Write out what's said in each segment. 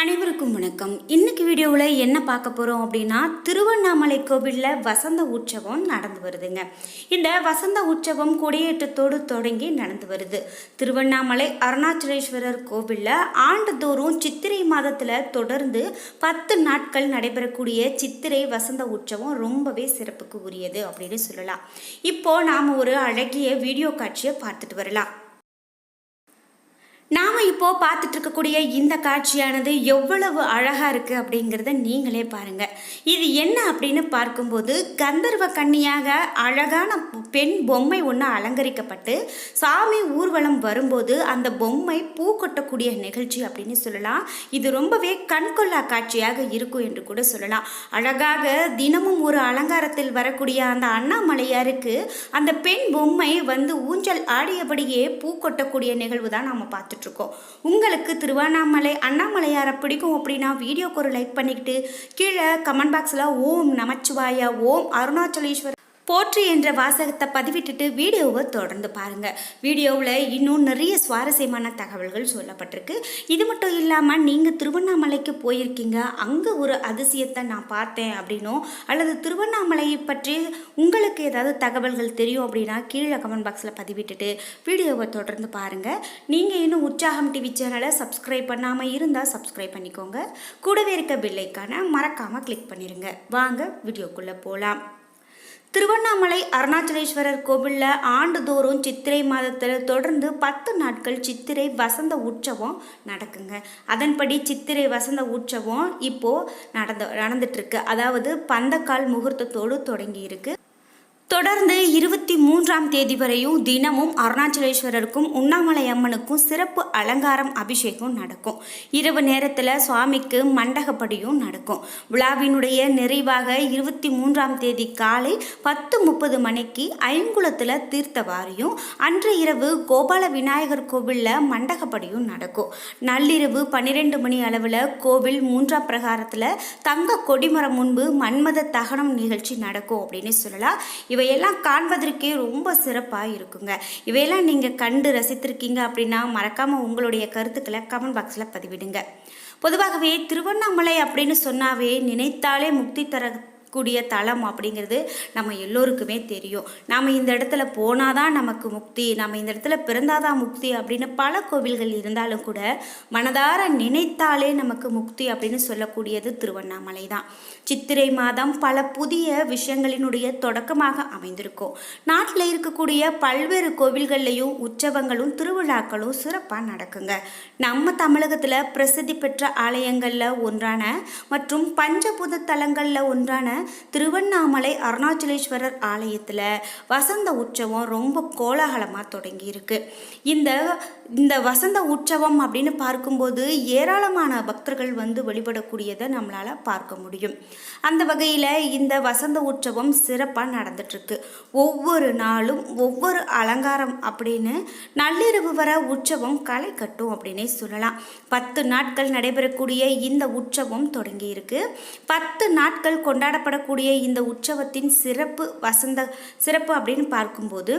அனைவருக்கும் வணக்கம். இன்னைக்கு வீடியோவில் என்ன பார்க்க போகிறோம் அப்படின்னா திருவண்ணாமலை கோவிலில் வசந்த உற்சவம் நடந்து வருதுங்க. இந்த வசந்த உற்சவம் கொடியேற்றத்தோடு தொடங்கி நடந்து வருது. திருவண்ணாமலை அருணாச்சலேஸ்வரர் கோவிலில் ஆண்டுதோறும் சித்திரை மாதத்தில் தொடர்ந்து பத்து நாட்கள் நடைபெறக்கூடிய சித்திரை வசந்த உற்சவம் ரொம்பவே சிறப்புக்கு உரியது அப்படின்னு சொல்லலாம். இப்போ நாம் ஒரு அழகிய வீடியோ காட்சியை பார்த்துட்டு வரலாம். நாம் இப்போ பார்த்துட்டு இருக்கக்கூடிய இந்த காட்சியானது எவ்வளவு அழகாக இருக்குது அப்படிங்கிறத நீங்களே பாருங்கள் இது என்ன அப்படின்னு பார்க்கும்போது கந்தர்வ கன்னியாக அழகான பெண் பொம்மை ஒன்று அலங்கரிக்கப்பட்டு சாமி ஊர்வலம் வரும்போது அந்த பொம்மை பூ கொட்டக்கூடிய நிகழ்ச்சி அப்படின்னு சொல்லலாம். இது ரொம்பவே கண்கொள்ளா காட்சியாக இருக்கும் என்று கூட சொல்லலாம். அழகாக தினமும் ஒரு அலங்காரத்தில் வரக்கூடிய அந்த அண்ணாமலையாருக்கு அந்த பெண் பொம்மை வந்து ஊஞ்சல் ஆடியபடியே பூ கொட்டக்கூடிய நிகழ்வு தான் நாம் பார்த்துட்ருக்கோம். உங்களுக்கு திருவண்ணாமலை அண்ணாமலையாரை பிடிக்கும் அப்படின்னா வீடியோக்கு ஒரு லைக் பண்ணிக்கிட்டு கீழே கமெண்ட் பாக்ஸில் ஓம் நமச்சிவாயா ஓம் அருணாச்சலேஸ்வர் போற்றி என்ற வாசகத்தை பதிவிட்டுட்டு வீடியோவை தொடர்ந்து பாருங்கள் வீடியோவில் இன்னும் நிறைய சுவாரஸ்யமான தகவல்கள் சொல்லப்பட்டிருக்கு. இது மட்டும் இல்லாமல் நீங்கள் திருவண்ணாமலைக்கு போயிருக்கீங்க. அங்கே ஒரு அதிசயத்தை நான் பார்த்தேன் அப்படின்னும் அல்லது திருவண்ணாமலையை பற்றி உங்களுக்கு ஏதாவது தகவல்கள் தெரியும் அப்படின்னா கீழே கமெண்ட் பாக்ஸில் பதிவிட்டுட்டு வீடியோவை தொடர்ந்து பாருங்கள் நீங்கள் இன்னும் உற்சாகம் டிவி சேனலை சப்ஸ்கிரைப் பண்ணாமல் இருந்தால் சப்ஸ்கிரைப் பண்ணிக்கோங்க. கூடவே இருக்க பில்லைக்கான மறக்காமல் கிளிக் பண்ணிடுங்க வாங்க வீடியோக்குள்ளே போகலாம் திருவண்ணாமலை அருணாச்சலேஸ்வரர் கோவிலில் ஆண்டுதோறும் சித்திரை மாதத்தில் தொடர்ந்து பத்து நாட்கள் சித்திரை வசந்த உற்சவம் நடக்குங்க. அதன்படி சித்திரை வசந்த உற்சவம் இப்போது நடந்து நடந்துட்டுருக்கு அதாவது பந்தக்கால் முகூர்த்தத்தோடு தொடங்கி இருக்கு. தொடர்ந்து இருபத்தி மூன்றாம் தேதி வரையும் தினமும் அருணாச்சலேஸ்வரருக்கும் உண்ணாமலை அம்மனுக்கும் சிறப்பு அலங்காரம் அபிஷேகம் நடக்கும். இரவு நேரத்தில் சுவாமிக்கு மண்டகப்படியும் நடக்கும். விழாவினுடைய நிறைவாக இருபத்தி மூன்றாம் தேதி காலை பத்து முப்பது மணிக்கு ஐங்குளத்தில் தீர்த்தவாரியும் அன்று இரவு கோபால விநாயகர் கோவிலில் மண்டகப்படியும் நடக்கும். நள்ளிரவு பன்னிரெண்டு மணி அளவில் கோவில் மூன்றாம் பிரகாரத்தில் தங்க கொடிமரம் முன்பு மன்மத தகனம் நிகழ்ச்சி நடக்கும் அப்படின்னு சொல்லலாம். இவையெல்லாம் காண்பதற்கே ரொம்ப சிறப்பாக இருக்குங்க இவையெல்லாம் நீங்கள் கண்டு ரசித்திருக்கீங்க அப்படின்னா மறக்காமல் உங்களுடைய கருத்துக்களை கமெண்ட் பாக்ஸில் பதிவிடுங்க. பொதுவாகவே திருவண்ணாமலை அப்படின்னு சொன்னாவே நினைத்தாலே முக்தி தர கூடிய தலம் அப்படிங்கிறது நம்ம எல்லோருக்குமே தெரியும். நாம் இந்த இடத்துல போனாதான் நமக்கு முக்தி நம்ம இந்த இடத்துல பிறந்தாதான் முக்தி அப்படின்னு பல கோவில்கள் இருந்தாலும் கூட மனதார நினைத்தாலே நமக்கு முக்தி அப்படின்னு சொல்லக்கூடியது திருவண்ணாமலை தான். சித்திரை மாதம் பல புதிய விஷயங்களினுடைய தொடக்கமாக அமைந்திருக்கும். நாட்டில் இருக்கக்கூடிய பல்வேறு கோவில்கள்லையும் உற்சவங்களும் திருவிழாக்களும் சிறப்பாக நடக்குங்க. நம்ம தமிழகத்தில் பிரசித்தி பெற்ற ஆலயங்களில் ஒன்றான மற்றும் பஞ்சபூத தலங்களில் ஒன்றான திருவண்ணாமலை அருணாச்சலேஸ்வரர் ஆலயத்தில் வசந்த உற்சவம் ரொம்ப கோலாகலமாக தொடங்கி இருக்கு இந்த இந்த வசந்த உற்சவம் அப்படின்னு பார்க்கும்போது ஏராளமான பக்தர்கள் வந்து வழிபடக்கூடியதை நம்மளால் பார்க்க முடியும். அந்த வகையில் இந்த வசந்த உற்சவம் சிறப்பாக நடந்துட்டுருக்கு. ஒவ்வொரு நாளும் ஒவ்வொரு அலங்காரம் அப்படின்னு நள்ளிரவு வர உற்சவம் களை கட்டும் அப்படின்னே சொல்லலாம். பத்து நாட்கள் நடைபெறக்கூடிய இந்த உற்சவம் தொடங்கியிருக்கு. பத்து நாட்கள் கொண்டாடப்படக்கூடிய இந்த உற்சவத்தின் சிறப்பு வசந்த சிறப்பு அப்படின்னு பார்க்கும்போது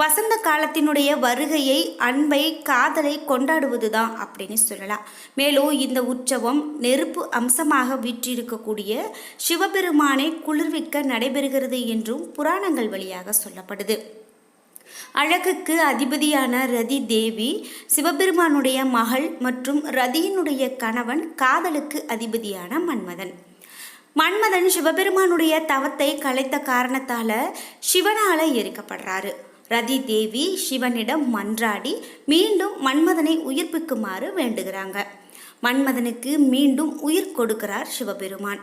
வசந்த காலத்தினுடைய வருகையை அன்பை காதலை கொண்டாடுவது தான் அப்படின்னு சொல்லலாம். மேலும் இந்த உற்சவம் நெருப்பு அம்சமாக வீற்றிருக்கக்கூடிய சிவபெருமானை குளிர்விக்க நடைபெறுகிறது என்றும் புராணங்கள் வழியாக சொல்லப்படுது. அழகுக்கு அதிபதியான ரதி தேவி சிவபெருமானுடைய மகள் மற்றும் ரதியினுடைய கணவன் காதலுக்கு அதிபதியான மன்மதன். மன்மதன் சிவபெருமானுடைய தவத்தை கலைத்த காரணத்தால சிவனால எரிக்கப்படுறாரு. ரதி தேவி சிவனிடம் மன்றாடி மீண்டும் மன்மதனை உயிர்ப்பிக்குமாறு வேண்டுகிறாங்க. மன்மதனுக்கு மீண்டும் உயிர் கொடுக்கிறார் சிவபெருமான்.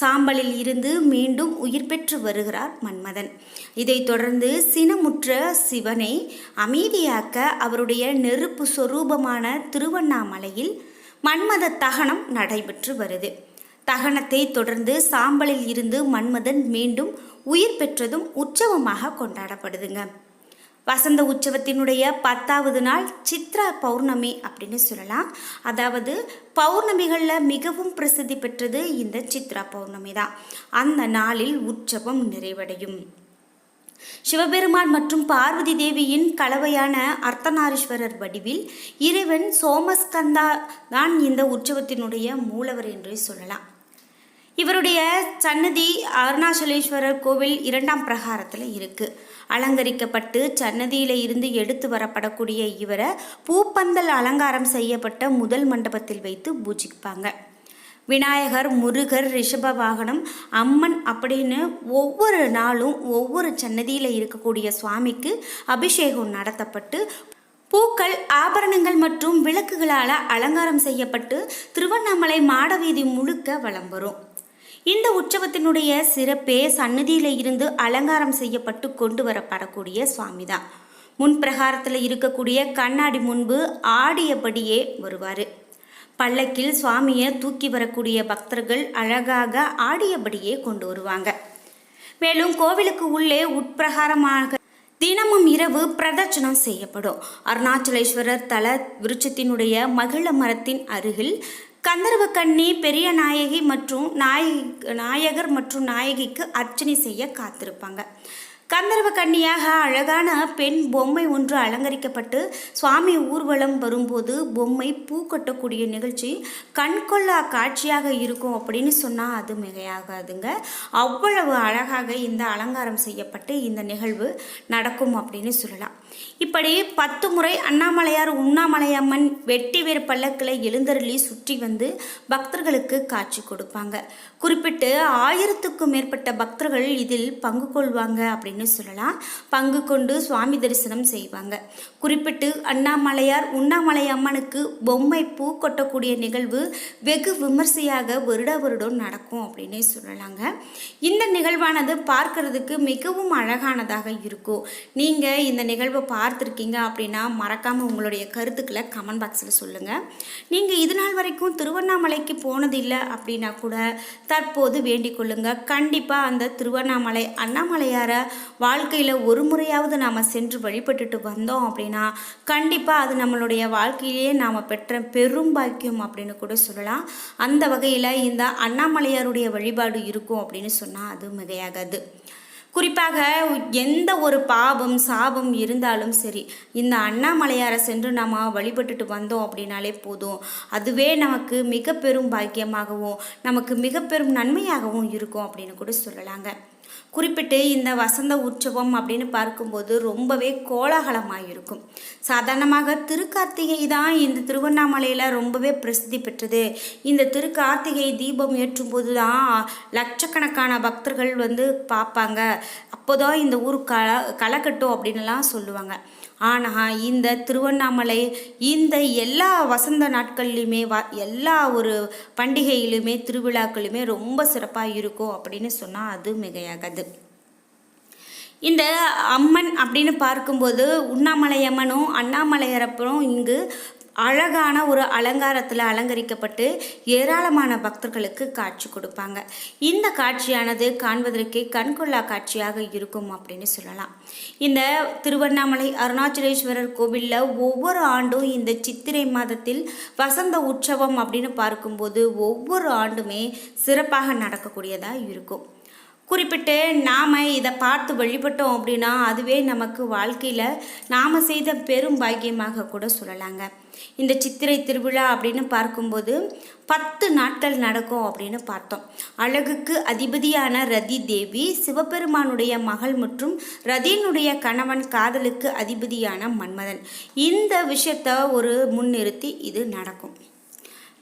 சாம்பலில் இருந்து மீண்டும் உயிர் பெற்று வருகிறார் மன்மதன். இதைத் தொடர்ந்து சினமுற்ற சிவனை அமைதியாக்க அவருடைய நெருப்பு சொரூபமான திருவண்ணாமலையில் மன்மத தகனம் நடைபெற்று வருது. தகனத்தை தொடர்ந்து சாம்பலில் இருந்து மன்மதன் மீண்டும் உயிர் பெற்றதும் உற்சவமாக கொண்டாடப்படுதுங்க. வசந்த உற்சவத்தினுடைய பத்தாவது நாள் சித்ரா பௌர்ணமி அப்படின்னு சொல்லலாம். அதாவது பௌர்ணமிகளில் மிகவும் பிரசித்தி பெற்றது இந்த சித்ரா பௌர்ணமி தான். அந்த நாளில் உற்சவம் நிறைவடையும். சிவபெருமான் மற்றும் பார்வதி தேவியின் கலவையான அர்த்தநாரீஸ்வரர் வடிவில் இறைவன் சோமஸ்கந்தா தான் இந்த உற்சவத்தினுடைய மூலவர் என்று சொல்லலாம். இவருடைய சன்னதி அருணாச்சலேஸ்வரர் கோவில் இரண்டாம் பிரகாரத்தில் இருக்குது அலங்கரிக்கப்பட்டு சன்னதியில் இருந்து எடுத்து வரப்படக்கூடிய இவரை பூப்பந்தல் அலங்காரம் செய்யப்பட்ட முதல் மண்டபத்தில் வைத்து பூஜிப்பாங்க. விநாயகர் முருகர் ரிஷப வாகனம் அம்மன் அப்படின்னு ஒவ்வொரு நாளும் ஒவ்வொரு சன்னதியில் இருக்கக்கூடிய சுவாமிக்கு அபிஷேகம் நடத்தப்பட்டு பூக்கள் ஆபரணங்கள் மற்றும் விளக்குகளால் அலங்காரம் செய்யப்பட்டு திருவண்ணாமலை மாடவீதி முழுக்க வலம் வரும். இந்த உற்சவத்தினுடைய சிறப்பே சன்னதியில இருந்து அலங்காரம் செய்யப்பட்டு கொண்டு வரப்படக்கூடிய சுவாமி தான் முன் பிரகாரத்தில் இருக்கக்கூடிய கண்ணாடி முன்பு ஆடியபடியே வருவார். பல்லக்கில் சுவாமியை தூக்கி வரக்கூடிய பக்தர்கள் அழகாக ஆடியபடியே கொண்டு வருவாங்க. மேலும் கோவிலுக்கு உள்ளே உட்பிரகாரமாக தினமும் இரவு பிரதட்சணம் செய்யப்படும். அருணாச்சலேஸ்வரர் தல விருட்சத்தினுடைய மகிழ மரத்தின் அருகில் கந்தர்வ கண்ணி பெரிய நாயகி மற்றும் நாயகி நாயகர் மற்றும் நாயகிக்கு அர்ச்சனை செய்ய காத்திருப்பாங்க. கந்தர்வ கன்னியாக அழகான பெண் பொம்மை ஒன்று அலங்கரிக்கப்பட்டு சுவாமி ஊர்வலம் வரும்போது பொம்மை பூ கட்டக்கூடிய நிகழ்ச்சி கண்கொள்ளா காட்சியாக இருக்கும் அப்படின்னு சொன்னால் அது மிகையாகாதுங்க. அவ்வளவு அழகாக இந்த அலங்காரம் செய்யப்பட்டு இந்த நிகழ்வு நடக்கும் அப்படின்னு சொல்லலாம். இப்படி பத்து முறை அண்ணாமலையார் உண்ணாமலையம்மன் வெட்டி வேறு பல்லக்கில் எழுந்தருளி சுற்றி வந்து பக்தர்களுக்கு காட்சி கொடுப்பாங்க. குறிப்பிட்டு ஆயிரத்துக்கும் மேற்பட்ட பக்தர்கள் இதில் பங்கு கொள்வாங்க அப்படின்னு சொல்லலாம். பங்கு கொண்டு சுவாமி தரிசனம் செய்வாங்க. குறிப்பிட்டு அண்ணாமலையார் உண்ணாமலை அம்மனுக்கு பொம்மை பூ கொட்டக்கூடிய நிகழ்வு வெகு விமர்சையாக வருட வருடம் நடக்கும் அப்படின்னே சொல்லலாங்க. இந்த நிகழ்வானது பார்க்கறதுக்கு மிகவும் அழகானதாக இருக்கும். நீங்கள் இந்த நிகழ்வை பார்த்துருக்கீங்க அப்படின்னா மறக்காமல் உங்களுடைய கருத்துக்களை கமெண்ட் பாக்ஸில் சொல்லுங்கள் நீங்கள் இது நாள் வரைக்கும் திருவண்ணாமலைக்கு போனதில்லை அப்படின்னா கூட தற்போது வேண்டிக் கொள்ளுங்கள் கண்டிப்பாக அந்த திருவண்ணாமலை அண்ணாமலையாரை வாழ்க்கையில் ஒரு முறையாவது நாம் சென்று வழிபட்டுட்டு வந்தோம் அப்படின்னா கண்டிப்பாக அது நம்மளுடைய வாழ்க்கையிலேயே நாம் பெற்ற பெரும் பாக்கியம் அப்படின்னு கூட சொல்லலாம். அந்த வகையில் இந்த அண்ணாமலையாருடைய வழிபாடு இருக்கும் அப்படின்னு சொன்னால் அது மிகையாகாது. குறிப்பாக எந்த ஒரு பாவம் சாபம் இருந்தாலும் சரி இந்த அண்ணாமலையாரை சென்று நம்ம வழிபட்டுட்டு வந்தோம் அப்படின்னாலே போதும். அதுவே நமக்கு மிக பெரும் பாக்கியமாகவும் நமக்கு மிக பெரும் நன்மையாகவும் இருக்கும் அப்படின்னு கூட சொல்லலாங்க. குறிப்பிட்டு இந்த வசந்த உற்சவம் அப்படின்னு பார்க்கும்போது ரொம்பவே கோலாகலமாக இருக்கும். சாதாரணமாக திருக்கார்த்திகை தான் இந்த திருவண்ணாமலையில் ரொம்பவே பிரசித்தி பெற்றது. இந்த திருக்கார்த்திகை தீபம் ஏற்றும் போது தான் லட்சக்கணக்கான பக்தர்கள் வந்து பார்ப்பாங்க. அப்போதான் இந்த ஊர் கள களக்கட்டும் அப்படின்லாம் சொல்லுவாங்க. ஆனால் இந்த திருவண்ணாமலை இந்த எல்லா வசந்த நாட்கள்லையுமே வ எல்லா ஒரு பண்டிகையிலுமே திருவிழாக்களுமே ரொம்ப சிறப்பாக இருக்கும் அப்படின்னு சொன்னால் அது மிகையாகாது. இந்த அம்மன் அப்படின்னு பார்க்கும்போது உண்ணாமலை அம்மனும் அண்ணாமலையரப்பரும் இங்கு அழகான ஒரு அலங்காரத்தில் அலங்கரிக்கப்பட்டு ஏராளமான பக்தர்களுக்கு காட்சி கொடுப்பாங்க. இந்த காட்சியானது காண்பதற்கே கண்கொள்ளா காட்சியாக இருக்கும் அப்படின்னு சொல்லலாம். இந்த திருவண்ணாமலை அருணாச்சலேஸ்வரர் கோவிலில் ஒவ்வொரு ஆண்டும் இந்த சித்திரை மாதத்தில் வசந்த உற்சவம் அப்படின்னு பார்க்கும்போது ஒவ்வொரு ஆண்டுமே சிறப்பாக நடக்கக்கூடியதாக இருக்கும். குறிப்பிட்டு நாம் இதை பார்த்து வழிபட்டோம் அப்படின்னா அதுவே நமக்கு வாழ்க்கையில் நாம் செய்த பெரும் பாக்கியமாக கூட சொல்லலாங்க. இந்த சித்திரை திருவிழா அப்படின்னு பார்க்கும்போது பத்து நாட்கள் நடக்கும் அப்படின்னு பார்த்தோம். அழகுக்கு அதிபதியான ரதி தேவி சிவபெருமானுடைய மகள் மற்றும் ரதியினுடைய கணவன் காதலுக்கு அதிபதியான மன்மதன். இந்த விஷயத்த ஒரு முன்னிறுத்தி இது நடக்கும்.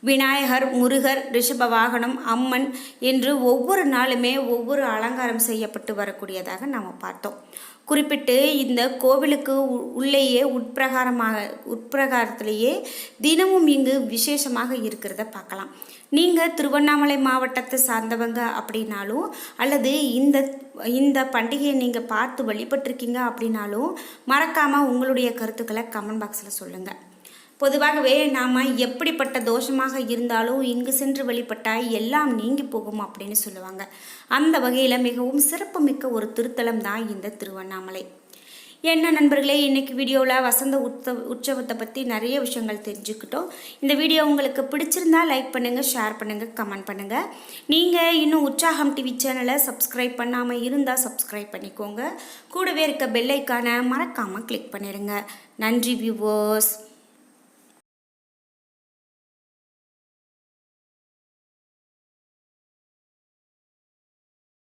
விநாயகர் முருகர் ரிஷப வாகனம் அம்மன் என்று ஒவ்வொரு நாளுமே ஒவ்வொரு அலங்காரம் செய்யப்பட்டு வரக்கூடியதாக நாம் பார்த்தோம். குறிப்பிட்டு இந்த கோவிலுக்கு உள்ளேயே உட்பிரகாரமாக உட்பிரகாரத்திலேயே தினமும் இங்கு விசேஷமாக இருக்கிறத பார்க்கலாம். நீங்கள் திருவண்ணாமலை மாவட்டத்தை சார்ந்தவங்க அப்படின்னாலும் அல்லது இந்த இந்த பண்டிகையை நீங்கள் பார்த்து வழிபட்டிருக்கீங்க அப்படின்னாலும் மறக்காமல் உங்களுடைய கருத்துக்களை கமெண்ட் பாக்ஸில் சொல்லுங்கள் பொதுவாகவே நாம் எப்படிப்பட்ட தோஷமாக இருந்தாலும் இங்கு சென்று வழிபட்டால் எல்லாம் நீங்கி போகும் அப்படின்னு சொல்லுவாங்க. அந்த வகையில் மிகவும் சிறப்புமிக்க ஒரு திருத்தலம் தான் இந்த திருவண்ணாமலை. என்ன நண்பர்களே இன்றைக்கி வீடியோவில் வசந்த உற்சவ உற்சவத்தை பற்றி நிறைய விஷயங்கள் தெரிஞ்சுக்கிட்டோம். இந்த வீடியோ உங்களுக்கு பிடிச்சிருந்தா லைக் பண்ணுங்கள் ஷேர் பண்ணுங்கள் கமெண்ட் பண்ணுங்கள் நீங்கள் இன்னும் உற்சாகம் டிவி சேனலை சப்ஸ்கிரைப் பண்ணாமல் இருந்தால் சப்ஸ்கிரைப் பண்ணிக்கோங்க. கூடவே இருக்க பெல்லைக்கான மறக்காமல் கிளிக் பண்ணிடுங்க. நன்றி வியூவர்ஸ்